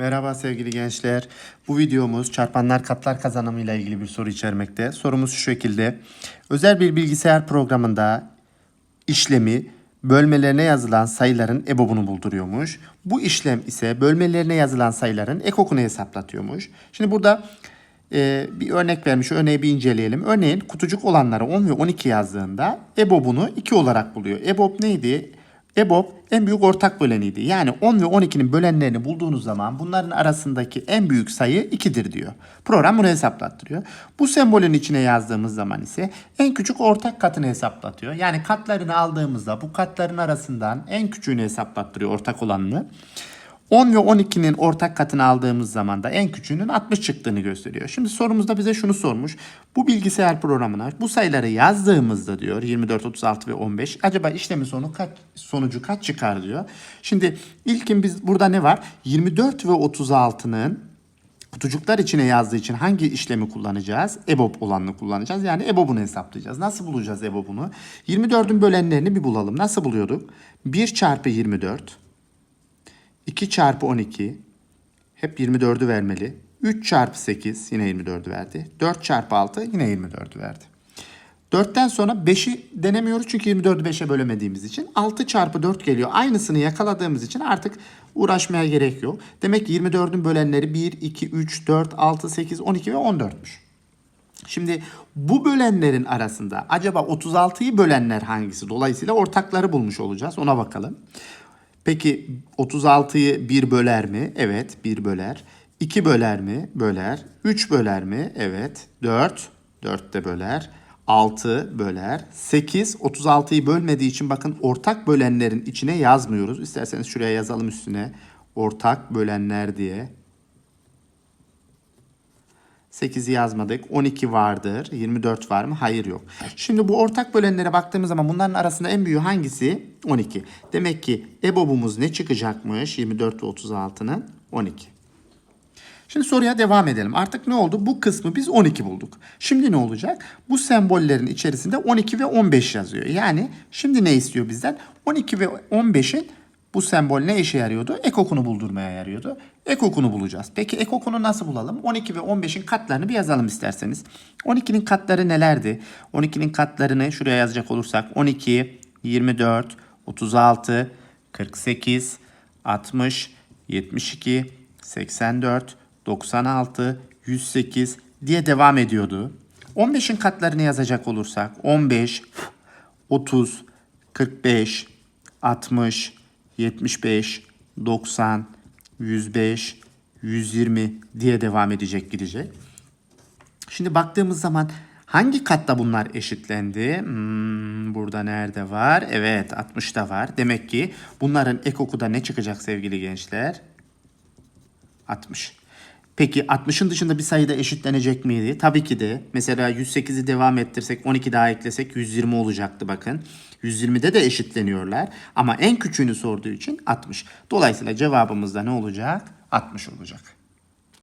Merhaba sevgili gençler. Bu videomuz çarpanlar katlar kazanımı ile ilgili bir soru içermekte. Sorumuz şu şekilde. Özel bir bilgisayar programında işlemi bölmelerine yazılan sayıların EBOB'unu bulduruyormuş. Bu işlem ise bölmelerine yazılan sayıların ekokunu hesaplatıyormuş. Şimdi burada e, bir örnek vermiş. Örneği bir inceleyelim. Örneğin kutucuk olanları 10 ve 12 yazdığında EBOB'unu 2 olarak buluyor. EBOB neydi? EBOB en büyük ortak böleniydi. Yani 10 ve 12'nin bölenlerini bulduğunuz zaman bunların arasındaki en büyük sayı 2'dir diyor. Program bunu hesaplattırıyor. Bu sembolün içine yazdığımız zaman ise en küçük ortak katını hesaplatıyor. Yani katlarını aldığımızda bu katların arasından en küçüğünü hesaplattırıyor ortak olanını. 10 ve 12'nin ortak katını aldığımız zaman da en küçüğünün 60 çıktığını gösteriyor. Şimdi sorumuzda bize şunu sormuş. Bu bilgisayar programına bu sayıları yazdığımızda diyor 24, 36 ve 15 acaba işlemin sonu kaç, sonucu kaç çıkar diyor. Şimdi ilkin biz burada ne var? 24 ve 36'nın kutucuklar içine yazdığı için hangi işlemi kullanacağız? EBOB olanını kullanacağız. Yani EBOB'unu hesaplayacağız. Nasıl bulacağız EBOB'unu? 24'ün bölenlerini bir bulalım. Nasıl buluyorduk? 1 çarpı 24 2 çarpı 12 hep 24'ü vermeli. 3 çarpı 8 yine 24'ü verdi. 4 çarpı 6 yine 24'ü verdi. 4'ten sonra 5'i denemiyoruz çünkü 24'ü 5'e bölemediğimiz için. 6 çarpı 4 geliyor. Aynısını yakaladığımız için artık uğraşmaya gerek yok. Demek ki 24'ün bölenleri 1, 2, 3, 4, 6, 8, 12 ve 14'müş. Şimdi bu bölenlerin arasında acaba 36'yı bölenler hangisi? Dolayısıyla ortakları bulmuş olacağız. Ona bakalım. Peki 36'yı 1 böler mi? Evet 1 böler. 2 böler mi? Böler. 3 böler mi? Evet. 4. 4 de böler. 6 böler. 8 36'yı bölmediği için bakın ortak bölenlerin içine yazmıyoruz. İsterseniz şuraya yazalım üstüne. Ortak bölenler diye. 8'i yazmadık. 12 vardır. 24 var mı? Hayır yok. Şimdi bu ortak bölenlere baktığımız zaman bunların arasında en büyüğü hangisi? 12. Demek ki EBOB'umuz ne çıkacakmış? 24 ve 36'nın 12. Şimdi soruya devam edelim. Artık ne oldu? Bu kısmı biz 12 bulduk. Şimdi ne olacak? Bu sembollerin içerisinde 12 ve 15 yazıyor. Yani şimdi ne istiyor bizden? 12 ve 15'in bu sembol ne işe yarıyordu? Ekokunu buldurmaya yarıyordu. Ekokunu bulacağız. Peki ekokunu nasıl bulalım? 12 ve 15'in katlarını bir yazalım isterseniz. 12'nin katları nelerdi? 12'nin katlarını şuraya yazacak olursak 12, 24, 36, 48, 60, 72, 84, 96, 108 diye devam ediyordu. 15'in katlarını yazacak olursak 15, 30, 45, 60, 75, 90, 105, 120 diye devam edecek gidecek. Şimdi baktığımız zaman hangi katta bunlar eşitlendi? Hmm, burada nerede var? Evet 60'da var. Demek ki bunların ekoku da ne çıkacak sevgili gençler? 60. Peki 60'ın dışında bir sayıda eşitlenecek miydi? Tabii ki de. Mesela 108'i devam ettirsek 12 daha eklesek 120 olacaktı bakın. 120'de de eşitleniyorlar. Ama en küçüğünü sorduğu için 60. Dolayısıyla cevabımız da ne olacak? 60 olacak.